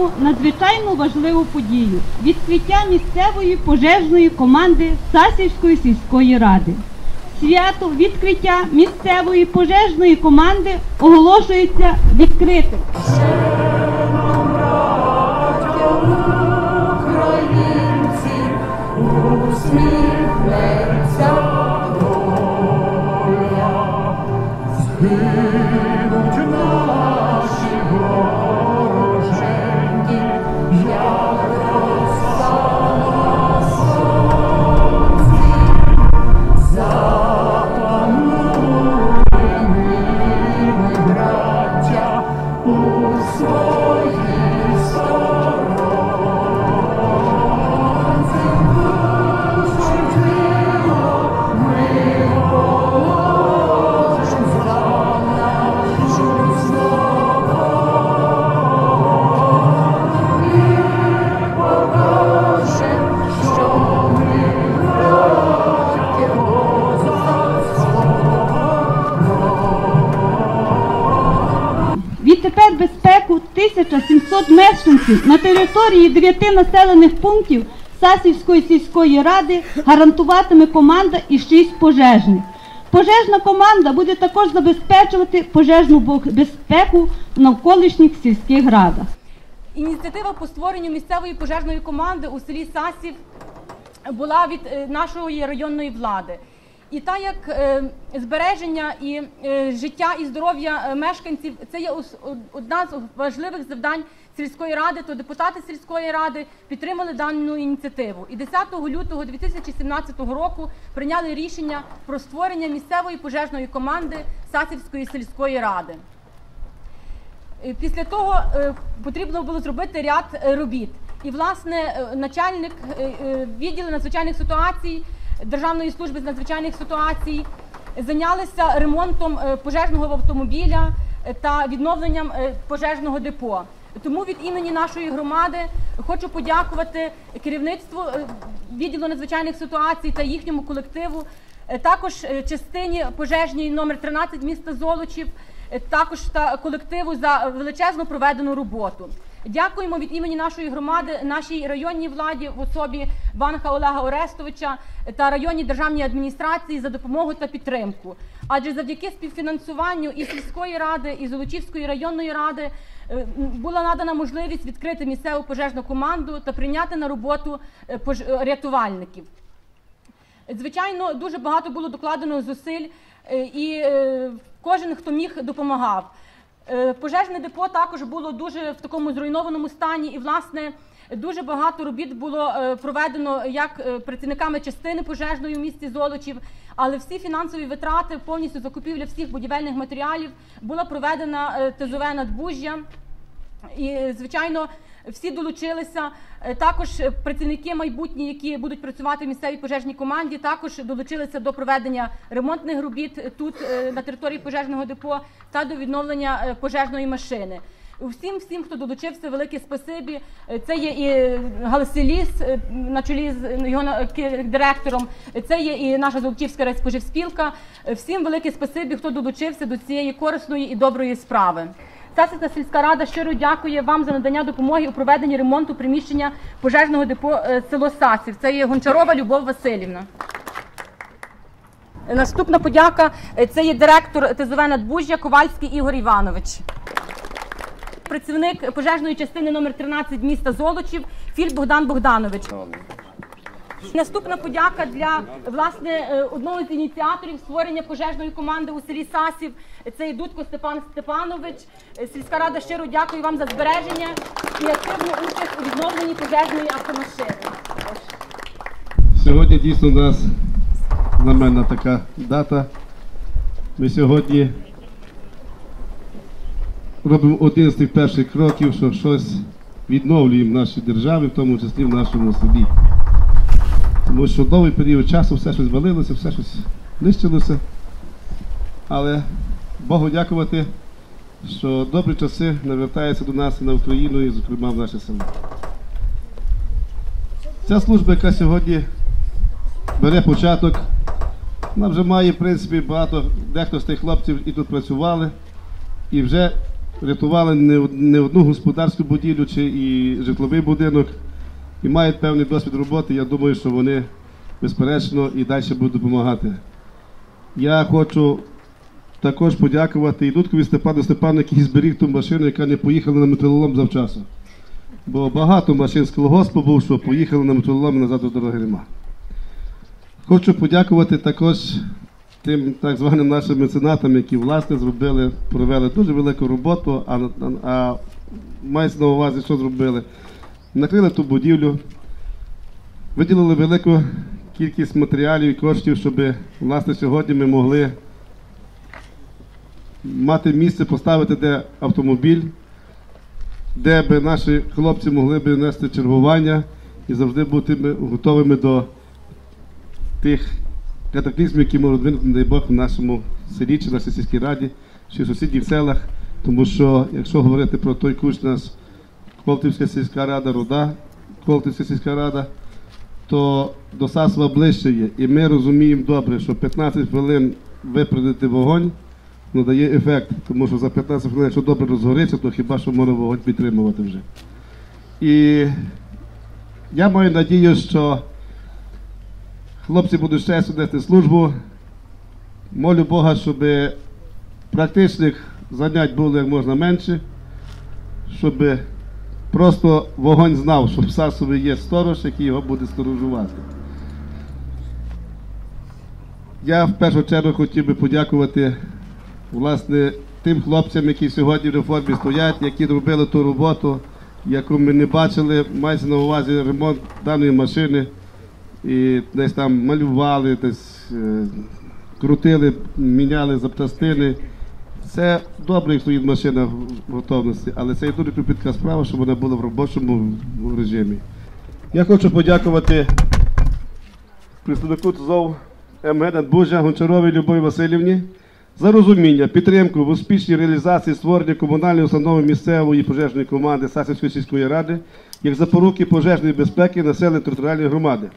році надзвичайно важливу подію відкриття місцевої пожежної команди Сасівської сільської ради. Свято відкриття місцевої пожежної команди оголошується відкритим. Українці, усміхнеться мешканців на території 9 населених пунктів Сасівської сільської ради гарантуватиме команда і 6 пожежних. Пожежна команда буде також забезпечувати пожежну безпеку в навколишніх сільських радах. Ініціатива по створенню місцевої пожежної команди у селі Сасів була від е, нашої районної влади. І так як е, збереження і е, життя і здоров'я е, мешканців це є одна з важливих завдань сільської ради, то депутати сільської ради підтримали дану ініціативу. І 10 лютого 2017 року прийняли рішення про створення місцевої пожежної команди Сасівської сільської ради. Після того потрібно було зробити ряд робіт. І, власне, начальник відділу надзвичайних ситуацій Державної служби з надзвичайних ситуацій зайнялися ремонтом е, пожежного автомобіля е, та відновленням е, пожежного депо. Тому від імені нашої громади хочу подякувати керівництву відділу надзвичайних ситуацій та їхньому колективу, також частині пожежній номер 13 міста Золочів, також та колективу за величезну проведену роботу. Дякуємо від імені нашої громади, нашій районній владі в особі Банка Олега Орестовича та районній державній адміністрації за допомогу та підтримку. Адже завдяки співфінансуванню і сільської ради, і Золочівської районної ради е, була надана можливість відкрити місцеву пожежну команду та прийняти на роботу е, е, рятувальників. Звичайно, дуже багато було докладено зусиль, і кожен, хто міг, допомагав. Е, Пожежне депо також було дуже в такому зруйнованому стані, і власне дуже багато робіт було е, проведено як е, працівниками частини пожежної у місті Золочів, але всі фінансові витрати, повністю закупівля всіх будівельних матеріалів була проведена тезове надбужжя. І, звичайно, всі долучилися. Е, Також е, працівники майбутні, які будуть працювати в місцевій пожежній команді, також долучилися до проведення ремонтних робіт тут е, на території пожежного депо та до відновлення пожежної машини. Всім, всім, хто долучився, велике спасибі. Це є і Галселіс е, на чолі з його на- ки- директором. Це є і наша Золочівська райспоживспілка. Всім велике спасибі, хто долучився до цієї корисної і доброї справи. Сасівська сільська рада щиро дякує вам за надання допомоги у проведенні ремонту приміщення пожежного депо е, село Сасів. Це є Гончарова Любов Васильівна. Наступна подяка е, це є директор ТЗВ Надбужжя Ковальський Ігор Іванович. Працівник пожежної частини номер 13 міста Золочів Філь Богдан Богданович. Наступна подяка для власне е, одного з ініціаторів створення пожежної команди у селі Сасів. Це Дудко Степан Степанович. Е, Сільська рада щиро дякую вам за збереження і активну участь у відновленні пожежної автомашини. Сьогодні дійсно у нас знаменна така дата. Ми сьогодні робимо один з тих перших кроків, що щось відновлюємо в нашій державі, в тому числі в нашому селі. Тому що довгий період часу все щось валилося, все щось нищилося. Але Богу дякувати, що добрі часи навертаються до нас на Україну, і, зокрема, в наше село. Ця служба, яка сьогодні бере початок, вона вже має, в принципі, багато, дехто з тих хлопців і тут працювали, і вже рятували не одну господарську будівлю чи і житловий будинок і мають певний досвід роботи. Я думаю, що вони безперечно і далі будуть допомагати. Я хочу також подякувати і Дудкові Степану Степану, який зберіг ту машину, яка не поїхала на металолом завчасно. Бо багато машин з колгоспу був, що поїхали на металолом назад до дороги нема. Хочу подякувати також тим так званим нашим меценатам, які власне зробили, провели дуже велику роботу, а, а, а мається на увазі, що зробили. Накрили ту будівлю, виділили велику кількість матеріалів і коштів, щоб власне сьогодні ми могли мати місце поставити, де автомобіль, де би наші хлопці могли би нести чергування і завжди бути готовими до тих катаклізмів, які можуть виникнути, дай Бог, в нашому селі чи нашій сільській раді, чи в сусідніх селах. Тому що, якщо говорити про той курс нас Колтівська сільська рада, Руда, Колтівська сільська рада, то до Сасова ближче є. І ми розуміємо добре, що 15 хвилин випередити вогонь ну, дає ефект, тому що за 15 хвилин, якщо добре розгориться, то хіба що можна вогонь підтримувати вже. І я маю надію, що хлопці будуть ще нести службу. Молю Бога, щоб практичних занять було як можна менше, щоб просто вогонь знав, що в Сасові є сторож, який його буде сторожувати. Я в першу чергу хотів би подякувати власне тим хлопцям, які сьогодні в реформі стоять, які робили ту роботу, яку ми не бачили, мається на увазі ремонт даної машини. І десь там малювали, десь е, крутили, міняли запчастини. Це добре, як стоїть машина в готовності, але це і дуже кропітка справа, щоб вона була в робочому режимі. Я хочу подякувати представнику ТЗОВ МГ Бужа Гончаровій Любові Васильівні за розуміння, підтримку в успішній реалізації створення комунальної установи місцевої пожежної команди Сасівської сільської ради як запоруки пожежної безпеки населення територіальної громади.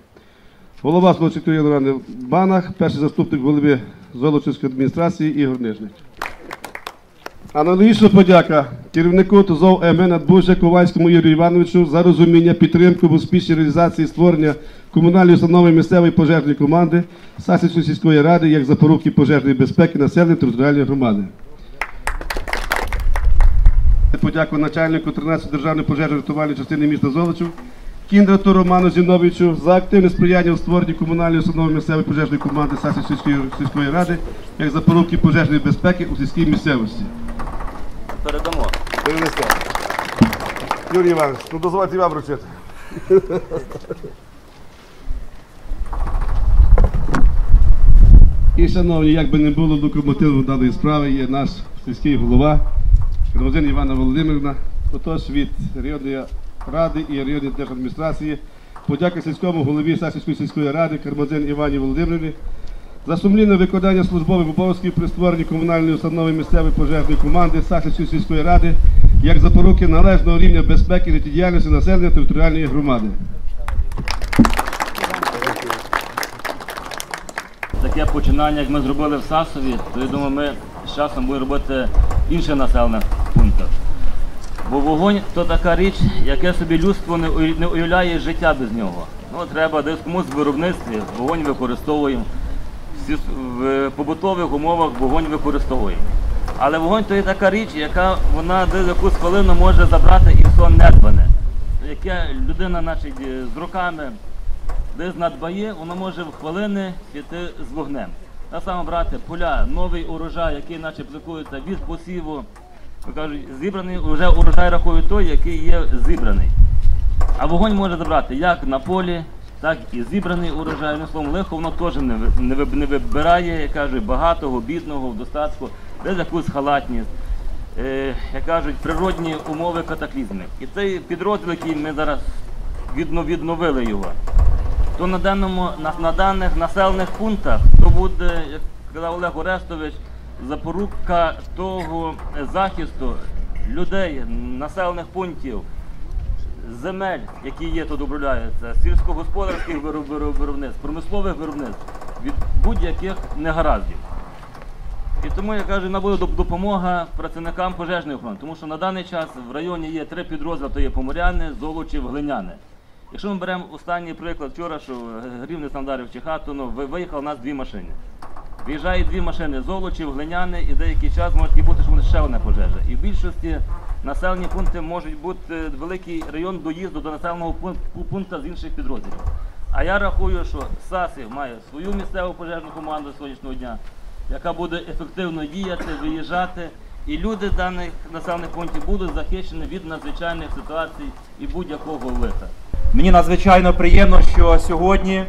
Голова Золочівської ради Банах, перший заступник голови Золочівської адміністрації Ігор Нижник. Аналогічна подяка керівнику ТЗОВ МН Надбужа Ковальському Юрію Івановичу за розуміння, підтримку в успішній реалізації створення комунальної установи місцевої пожежної команди Сасівської сільської ради як запоруки пожежної безпеки населення територіальної громади. Подяку начальнику 13 державної пожежно-рятувальної частини міста Золочів Кіндрату Роману Зіновичу за активне сприяння у створенні комунальної установи місцевої пожежної команди Сасівської сільської- ради як запоруки пожежної безпеки у сільській місцевості. Перенесте. Юрій Іванович, ну дозвольте вам вручити. І, шановні, як би не було локомотивом даної справи, є наш сільський голова Громадян Івана Володимирівна. Отож від районної ради і районної держадміністрації подяка сільському голові Сасівської сільської ради Кармазин Івані Володимирівні за сумлінне виконання службових обов'язків при створенні комунальної установи місцевої пожежної команди Сахівської сільської ради як запоруки належного рівня безпеки життєдіяльності населення територіальної громади. Таке починання, як ми зробили в Сасові, то я думаю, ми з часом будемо робити в інших населених. Бо вогонь то така річ, яке собі людство не уявляє життя без нього. Ну, треба десь комусь в виробництві вогонь використовуємо. В побутових умовах вогонь використовуємо. Але вогонь то є така річ, яка вона десь якусь хвилину може забрати і сон недбане. Яке людина, значить, з руками десь надбає, воно може в хвилини піти з вогнем. Так само брати поля, новий урожай, який наче пликується від посіву. Кажуть, зібраний вже урожай рахує той, який є зібраний. А вогонь може забрати як на полі, так і зібраний урожай. Одним словом, лихо воно теж не, вибирає, як кажуть, багатого, бідного, в достатку, десь якусь халатність. Е, як кажуть, природні умови катаклізми. І цей підрозділ, який ми зараз відновили його, то на даному на, на даних населених пунктах то буде, як сказав Олег Орестович, запорука того захисту людей, населених пунктів, земель, які є тут обробляються, сільськогосподарських вироб- вироб- виробництв, промислових виробництв від будь-яких негараздів. І тому я кажу, вона буде допомога працівникам пожежної охорони, тому що на даний час в районі є три підрозділи, то є Поморяне, Золочів, Глиняне. Якщо ми беремо останній приклад вчора, що Грівний Сандарів чи Хатуно, ви- виїхало у нас дві машини. Виїжджають дві машини Золочів, Глиняне, і деякий час може бути, що буде ще одна пожежа. І в більшості населені пункти можуть бути великий район доїзду до населеного пункту з інших підрозділів. А я рахую, що САСів має свою місцеву пожежну команду сьогоднішнього дня, яка буде ефективно діяти, виїжджати, і люди даних населених пунктів будуть захищені від надзвичайних ситуацій і будь-якого лиха. Мені надзвичайно приємно, що сьогодні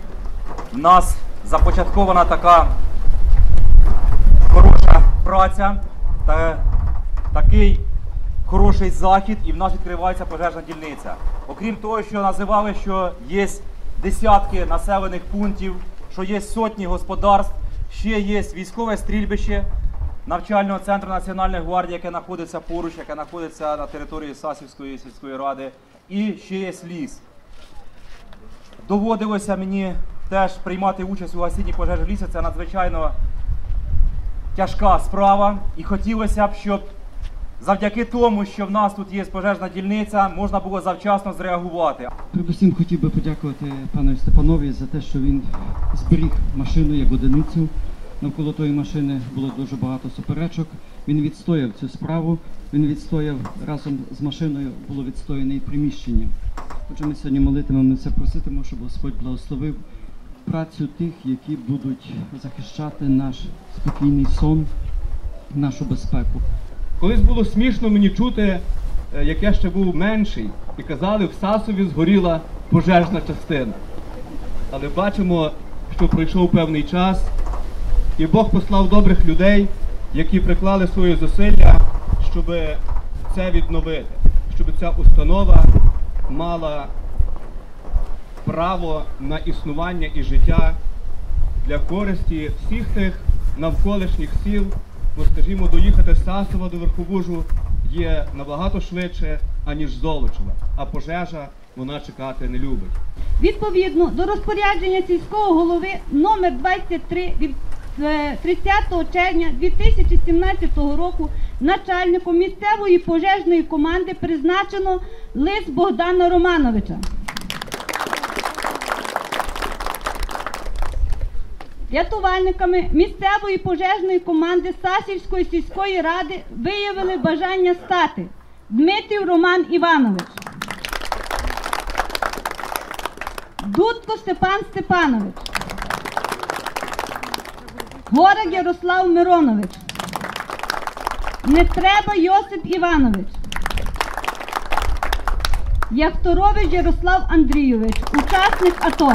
в нас започаткована така хороша праця та такий хороший захід, і в нас відкривається пожежна дільниця. Окрім того, що називали, що є десятки населених пунктів, що є сотні господарств, ще є військове стрільбище навчального центру Національної гвардії, яке знаходиться поруч, яке знаходиться на території Сасівської сільської ради, і ще є ліс. Доводилося мені теж приймати участь у гасінні пожежі в лісі. Це надзвичайно тяжка справа. І хотілося б, щоб завдяки тому, що в нас тут є пожежна дільниця, можна було завчасно зреагувати. Передусім хотів би подякувати панові Степанові за те, що він зберіг машину як одиницю. Навколо тої машини було дуже багато суперечок. Він відстояв цю справу. Він відстояв разом з машиною було відстояне і приміщення. Отже, ми сьогодні молитимемося, проситимо, щоб Господь благословив працю тих, які будуть захищати наш спокійний сон, нашу безпеку. Колись було смішно мені чути, е, як я ще був менший, і казали, в Сасові згоріла пожежна частина. Але бачимо, що пройшов певний час, і Бог послав добрих людей, які приклали свої зусилля, щоб це відновити, щоб ця установа мала право на існування і життя для користі всіх тих навколишніх сіл, бо, скажімо, доїхати з Сасова до Верховужу є набагато швидше, аніж з Золочева, а пожежа вона чекати не любить. Відповідно до розпорядження сільського голови номер 23 від е, 30 червня 2017 року начальником місцевої пожежної команди призначено Лис Богдана Романовича. Рятувальниками місцевої пожежної команди Сасівської сільської ради виявили бажання стати Дмитрів Роман Іванович. Дудко Степан Степанович. Горик Ярослав Миронович. Не треба Йосип Іванович. Яхторович Ярослав Андрійович, учасник АТО.